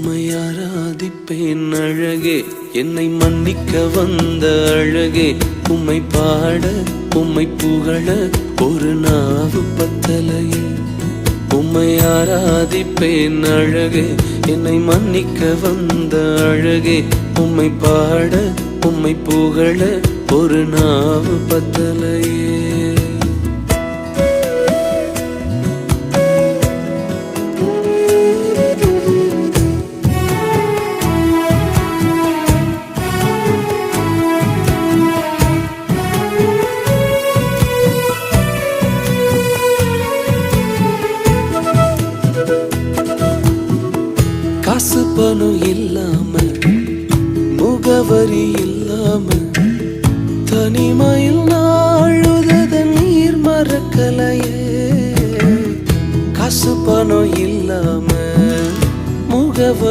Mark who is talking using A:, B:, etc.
A: உம்மை ஆராதிப்பேன் அழகே. என்னை மன்னிக்க வந்த அழகே. உம்மை பாட உம்மை புகழ ஒரு நாவு பத்தலையே. உம்மை ஆராதிப்பேன் அழகே. என்னை மன்னிக்க வந்த அழகே. உம்மை பாட உம்மை புகழ ஒரு நாவு பத்தலையே. காசு பணம் இல்லாம முகவரி இல்லாம தனிமையில் நாழுத நீர் மறக்கலையே. காசு பணம் இல்லாம முகவரி